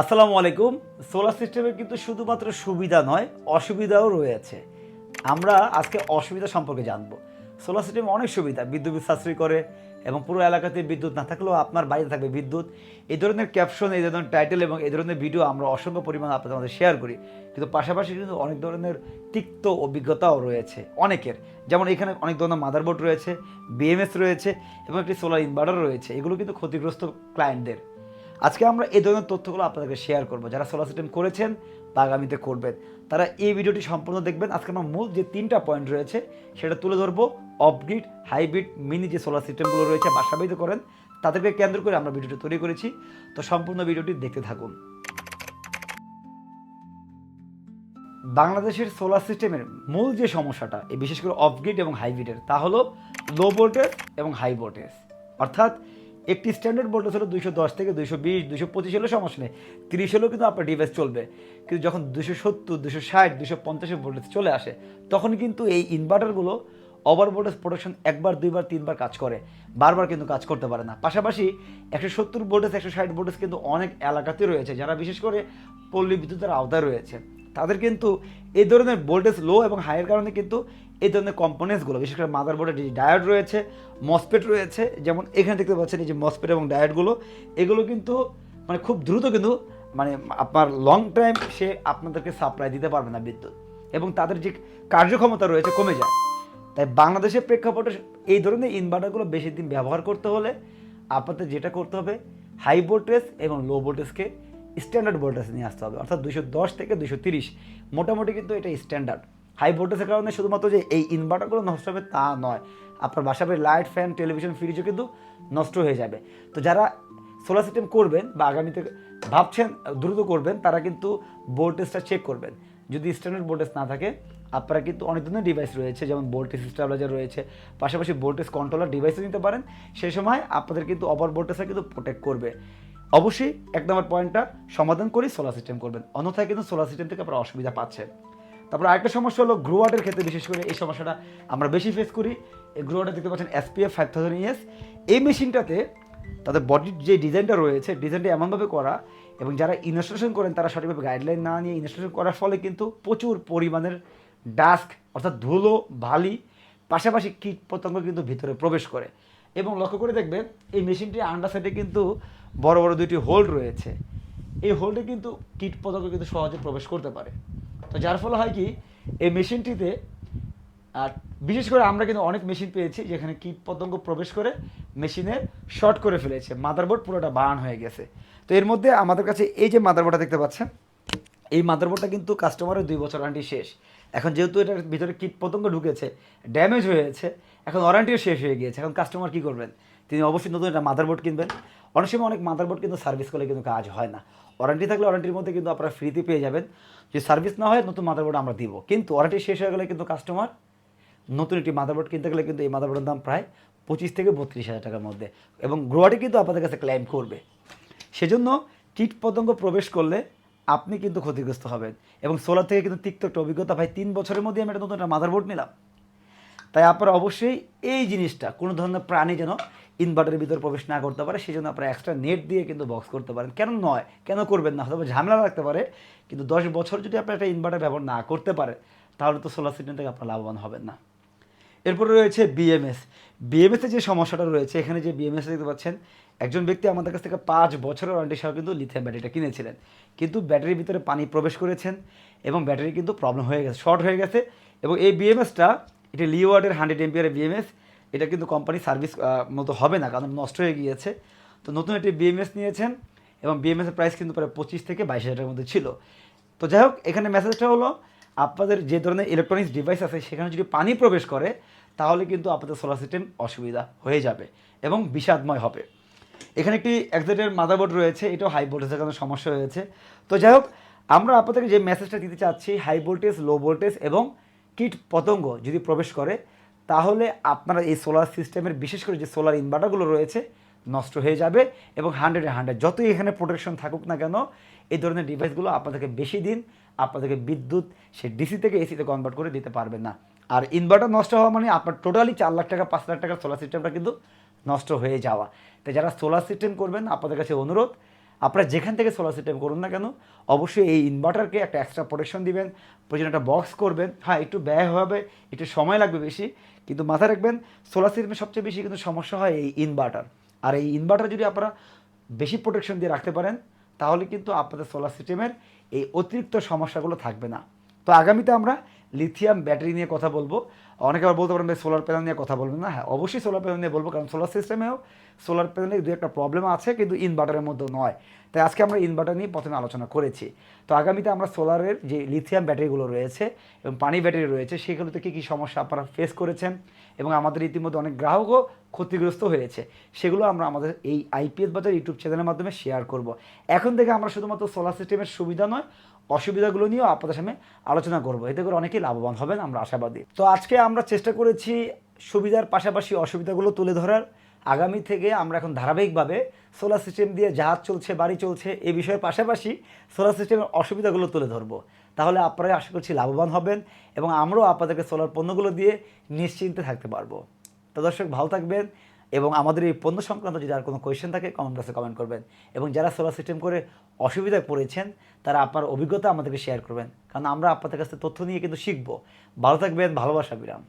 আসসালামু আলাইকুম। সোলার সিস্টেমের কিন্তু শুধুমাত্র সুবিধা নয়, অসুবিধাও রয়েছে। আমরা আজকে অসুবিধা সম্পর্কে জানব। সোলার সিস্টেম অনেক সুবিধা, বিদ্যুৎ সাশ্রয় করে এবং পুরো এলাকাতে বিদ্যুৎ না থাকলেও আপনার বাড়িতে থাকবে বিদ্যুৎ। এই ধরনের ক্যাপশন এই ধরনের টাইটেল এবং এই ধরনের ভিডিও আমরা অসংখ্য পরিমাণে আপনাদের মধ্যে শেয়ার করি। কিন্তু পাশাপাশি কিন্তু অনেক ধরনের তিক্ত অভিজ্ঞতাও রয়েছে অনেকের। যেমন এখানে অনেক ধরনের মাদারবোর্ড রয়েছে বিএমএস রয়েছে এবং একটি সোলার ইনভার্টার রয়েছে। এগুলো কিন্তু ক্ষতিগ্রস্ত ক্লায়েন্টদের আজকে আমরা এই ধরনের তথ্যগুলো আপনাদেরকে শেয়ার করব। যারা সোলার সিস্টেম করেছেন বা আগামীতে করবেন, তারা এই ভিডিওটি সম্পূর্ণ দেখবেন। আজকে আমার মূল যে তিনটা পয়েন্ট রয়েছে, সেটা তুলে ধরবো। অফগ্রিড হাইব্রিড মিনি যে সোলার সিস্টেমগুলো রয়েছে, বাসাবাড়িতে করেন, তাদেরকে কেন্দ্র করে আমরা ভিডিওটি তৈরি করেছি। তো সম্পূর্ণ ভিডিওটি দেখতে থাকুন। বাংলাদেশের সোলার সিস্টেমের মূল যে সমস্যাটা, এই বিশেষ করে অফগ্রিড এবং হাইব্রিডের তা হলো লো ভোল্টেজ এবং হাই ভোল্টেজ অর্থাৎ একটি স্ট্যান্ডার্ড ভোল্টেজ হলো দুইশো দশ থেকে দুইশো বিশ দুশো পঁচিশ হলেও সমস্যা নেই। তিরিশ হলেও কিন্তু আপনার ডিভাইস চলবে। কিন্তু যখন দুশো সত্তর দুশো ষাট দুশো পঞ্চাশের ভোল্টেজ চলে আসে, তখন কিন্তু এই ইনভার্টারগুলো ওভার ভোল্টেজ প্রোডাকশন একবার, দুইবার, তিনবার কাজ করে। বারবার কিন্তু কাজ করতে পারে না। পাশাপাশি একশো সত্তর ভোল্টেজ একশো ষাট ভোল্টেজ কিন্তু অনেক এলাকাতে রয়েছে, যারা বিশেষ করে পল্লী বিদ্যুতের আওতায় রয়েছে। তাদের কিন্তু এই ধরনের ভোল্টেজ লো এবং হাইয়ের কারণে কিন্তু এই ধরনের কম্পোনেন্টসগুলো বিশেষ করে মাদার বোর্ডের যে ডায়োড রয়েছে মসপেট রয়েছে, যেমন এখানে দেখতে পাচ্ছেন এই যে মসপেট এবং ডায়োডগুলো এগুলো কিন্তু মানে খুব দ্রুত কিন্তু মানে আপনার লং টাইম সে আপনাদেরকে সাপ্লাই দিতে পারবে না বিদ্যুৎ। এবং তাদের যে কার্যক্ষমতা রয়েছে কমে যায়। তাই বাংলাদেশের প্রেক্ষাপটে এই ধরনের ইনভার্টারগুলো বেশি দিন ব্যবহার করতে হলে আপনাদের যেটা করতে হবে হাই ভোল্টেজ এবং লো ভোল্টেজকে স্ট্যান্ডার্ড ভোল্টেজ নিয়ে আসতে হবে। অর্থাৎ দুশো দশ থেকে দুশো তিরিশ মোটামুটি কিন্তু এটা স্ট্যান্ডার্ড হাই ভোল্টেজের কারণে শুধুমাত্র যে এই ইনভার্টারগুলো নষ্ট হবে তা নয়, আপনার বাসায় লাইট ফ্যান টেলিভিশন ফ্রিজও কিন্তু নষ্ট হয়ে যাবে। তো যারা সোলার সিস্টেম করবেন বা আগামীতে ভাবছেন, দ্রুত করবেন, তারা কিন্তু ভোল্টেজটা চেক করবেন। যদি স্ট্যান্ডার্ড ভোল্টেজ না থাকে আপনারা কিন্তু অনেক ধরনের ডিভাইস রয়েছে, যেমন ভোল্টেজ স্টেবিলাইজার রয়েছে, পাশাপাশি ভোল্টেজ কন্ট্রোলার ডিভাইসও নিতে পারেন। সেই সময় আপনাদের কিন্তু ওভার ভোল্টেজটা কিন্তু প্রোটেক্ট করবে। অবশ্যই এক নম্বর পয়েন্টটা সমাধান করেই সোলার সিস্টেম করবেন। অন্যথায় কিন্তু সোলার সিস্টেম থেকে আপনারা অসুবিধা পাচ্ছেন। তারপর আরেকটা সমস্যা হলো গ্রোয়ার্ডের ক্ষেত্রে বিশেষ করে এই সমস্যাটা আমরা বেশি ফেস করি। এই গ্রোয়ার্ডে দেখতে পাচ্ছেন এসপিএফ ফাইভ থাউজেন্ড ইএস এই মেশিনটাতে তাদের বডির যে ডিজাইনটা রয়েছে ডিজাইনটা এমনভাবে করা এবং যারা ইনস্টলেশন করেন, তারা সঠিকভাবে গাইডলাইন না নিয়ে ইনস্টলেশন করার ফলে কিন্তু প্রচুর পরিমাণের ডাস্ক, অর্থাৎ ধুলো ভালি পাশাপাশি কীট পতঙ্গ কিন্তু ভিতরে প্রবেশ করে। এবং লক্ষ্য করে দেখবেন, এই মেশিনটির আন্ডার সাইডে কিন্তু বড় বড় দুইটি হোল্ড রয়েছে। এই হোল্ডে কিন্তু কীট পতঙ্গ কিন্তু সহজে প্রবেশ করতে পারে। তো যার ফলে হয় কি, এই মেশিনটিতে, আর বিশেষ করে আমরা কিন্তু অনেক মেশিন পেয়েছি যেখানে কীট পতঙ্গ প্রবেশ করে মেশিনে শর্ট করে ফেলেছে। মাদারবোর্ড পুরোটা বার্ন হয়ে গেছে। তো এর মধ্যে আমাদের কাছে এই যে মাদারবোর্ডটা দেখতে পাচ্ছেন এই মাদারবোর্ডটা কিন্তু কাস্টমারের দুই বছর ওয়ারেন্টি শেষ। এখন যেহেতু এটার ভিতরে কীট পতঙ্গ ঢুকেছে ড্যামেজ হয়েছে এখন ওয়ারেন্টিও শেষ হয়ে গিয়েছে। এখন কাস্টমার কী করবেন? তিনি অবশ্যই নতুন একটা মাদারবোর্ড কিনবেন। অনেক সময় অনেক মাদারবোর্ড কিন্তু সার্ভিস করলে কিন্তু কাজ হয় না। ওয়ারেন্টি থাকলে ওয়ারেন্টির মধ্যে কিন্তু আপনারা ফ্রিতে পেয়ে যাবেন। যদি সার্ভিস না হয়, নতুন মাদারবোর্ড আমরা দিব। কিন্তু ওয়ারেন্টি শেষ হয়ে গেলে কিন্তু কাস্টমার নতুন একটি মাদারবোর্ড কিনতে গেলে কিন্তু এই মাদারবোর্ডের দাম প্রায় পঁচিশ থেকে বত্রিশ হাজার টাকার মধ্যে। এবং গ্রোয়াটি কিন্তু আপনাদের কাছে ক্লেম করবে। সেজন্য কীট পতঙ্গ প্রবেশ করলে আপনি কিন্তু ক্ষতিগ্রস্ত হবেন। এবং সোলার থেকে কিন্তু তিক্ত একটা অভিজ্ঞতা ভাই, তিন বছরের মধ্যে আমি একটা নতুন একটা মাদারবোর্ড নিলাম। তাই আপনারা অবশ্যই এই জিনিসটা, কোনো ধরনের প্রাণী যেন ইনভার্টারের ভিতরে প্রবেশ না করতে পারে সেই জন্য আপনারা এক্সট্রা নেট দিয়ে কিন্তু বক্স করতে পারেন। কেন নয়? কেন করবেন না? হয়তো ঝামেলা লাগতে পারে, কিন্তু দশ বছর যদি আপনার একটা ইনভার্টার ব্যবহার না করতে পারে তাহলে তো সোলার সিস্টেম থেকে আপনার লাভবান হবেন না। এরপরে রয়েছে বিএমএস বিএমএসে যে সমস্যাটা রয়েছে, এখানে যে বিএমএস দেখতে পাচ্ছেন, একজন ব্যক্তি আমাদের কাছ থেকে পাঁচ বছরের ওয়ারেন্টি সহ কিন্তু লিথিয়াম ব্যাটারিটা কিনেছিলেন। কিন্তু ব্যাটারির ভিতরে পানি প্রবেশ করেছেন এবং ব্যাটারি কিন্তু প্রবলেম হয়ে গেছে শর্ট হয়ে গেছে এবং এই বিএমএসটা এটা লিওয়ার্ডের হান্ড্রেড এমপিয়ারের বিএমএস এটা কিন্তু কোম্পানি সার্ভিস মতো হবে না, কারণ নষ্ট হয়ে গিয়েছে। তো নতুন একটি বিএমএস নিয়েছেন এবং বিএমএসের প্রাইস কিন্তু প্রায় পঁচিশ থেকে বাইশ হাজারের মধ্যে ছিল। তো যাই হোক, এখানে মেসেজটা হলো, আপনাদের যে ধরনের ইলেকট্রনিক্স ডিভাইস আছে, সেখানে যদি পানি প্রবেশ করে তাহলে কিন্তু আপনাদের সোলার সিস্টেম অসুবিধা হয়ে যাবে এবং বিষাদময় হবে। এখানে একটি একজেটের মাদারবোর্ড রয়েছে, এটাও হাই ভোল্টেজের কারণে সমস্যা হয়েছে। তো যাই হোক, আমরা আপনাদেরকে যে মেসেজটা দিতে চাচ্ছি হাই ভোল্টেজ লো ভোল্টেজ এবং কীট পতঙ্গ যদি প্রবেশ করে, তাহলে আপনারা এই সোলার সিস্টেমের বিশেষ করে যে সোলার ইনভার্টারগুলো রয়েছে, নষ্ট হয়ে যাবে এবং হান্ড্রেডে হান্ড্রেড যতই এখানে প্রোটেকশন থাকুক না কেন, এই ধরনের ডিভাইসগুলো আপনাদেরকে বেশি দিন, আপনাদেরকে বিদ্যুৎ, সে ডিসি থেকে এসিতে কনভার্ট করে দিতে পারবে না। আর ইনভার্টার নষ্ট হওয়া মানে আপনার টোটালি চার লাখ টাকা, পাঁচ লাখ টাকার সোলার সিস্টেমটা কিন্তু নষ্ট হয়ে যাওয়া। তাই যারা সোলার সিস্টেম করবেন, আপনাদের কাছে অনুরোধ, আপনারা যেখান থেকে সোলার সিস্টেম করুন না কেন, অবশ্যই এই ইনভার্টারকে একটা এক্সট্রা প্রোটেকশন দিবেন, প্রয়োজন একটা বক্স করবেন। হ্যাঁ একটু ব্যয় হবে, একটু সময় লাগবে বেশি, কিন্তু মাথায় রাখবেন সোলার সিস্টেমে সবচেয়ে বেশি কিন্তু সমস্যা হয় এই ইনভার্টার আর এই ইনভার্টার যদি আপনারা বেশি প্রোটেকশন দিয়ে রাখতে পারেন, তাহলে কিন্তু আপনাদের সোলার সিস্টেমের এই অতিরিক্ত সমস্যাগুলো থাকবে না। তো আগামীতে আমরা লিথিয়াম ব্যাটারি নিয়ে কথা বলব। অনেকে আবার বলতে পারেন ভাই সোলার প্যানেল নিয়ে কথা বলবেন না। হ্যাঁ অবশ্যই সোলার প্যানেল নিয়ে বলব, কারণ সোলার সিস্টেমেও সোলার প্যানেলে দু একটা প্রবলেম আছে, কিন্তু ইনভার্টারের মধ্যে নয়। তাই আজকে আমরা ইনভার্টার নিয়ে প্রথমে আলোচনা করেছি। তো আগামীতে আমরা সোলারের যে লিথিয়াম ব্যাটারিগুলো রয়েছে এবং পানি ব্যাটারি রয়েছে, সেগুলোতে কী কী সমস্যা আপনারা ফেস করেছেন এবং আমাদের ইতিমধ্যে অনেক গ্রাহকও ক্ষতিগ্রস্ত হয়েছে, সেগুলো আমরা আমাদের এই আইপিএস বাজার ইউটিউব চ্যানেলের মাধ্যমে শেয়ার করব। এখন থেকে আমরা শুধুমাত্র সোলার সিস্টেমের সুবিধা নয়, অসুবিধাগুলো নিয়েও আপনাদের সামনে আলোচনা করব। এতে করে অনেকেই লাভবান হবেন, আমরা আশাবাদী। তো আজকে আমরা চেষ্টা করেছি সুবিধার পাশাপাশি অসুবিধাগুলো তুলে ধরার। আগামী থেকে আমরা এখন ধারাবাহিকভাবে সোলার সিস্টেম দিয়ে জাহাজ চলছে, বাড়ি চলছে এই বিষয়ের পাশাপাশি সোলার সিস্টেমের অসুবিধাগুলো তুলে ধরবো। তাহলে আপনারাই আশা করছি লাভবান হবেন এবং আমরাও আপনাদেরকে সোলার পণ্যগুলো দিয়ে নিশ্চিন্তে থাকতে পারব। তো দর্শক, ভালো থাকবেন এবং আমাদের এই পণ্য সংক্রান্ত যদি আর কোনো কোয়েশ্চেন থাকে কমেন্ট বক্সে কমেন্ট করবেন। এবং যারা সোলার সিস্টেম করে অসুবিধায় পড়েছেন, তারা আপনার অভিজ্ঞতা আমাদেরকে শেয়ার করবেন। কারণ আমরা আপনাদের কাছে তথ্য নিয়ে কিন্তু শিখব। ভালো থাকবেন ভালোবাসা বিরাম।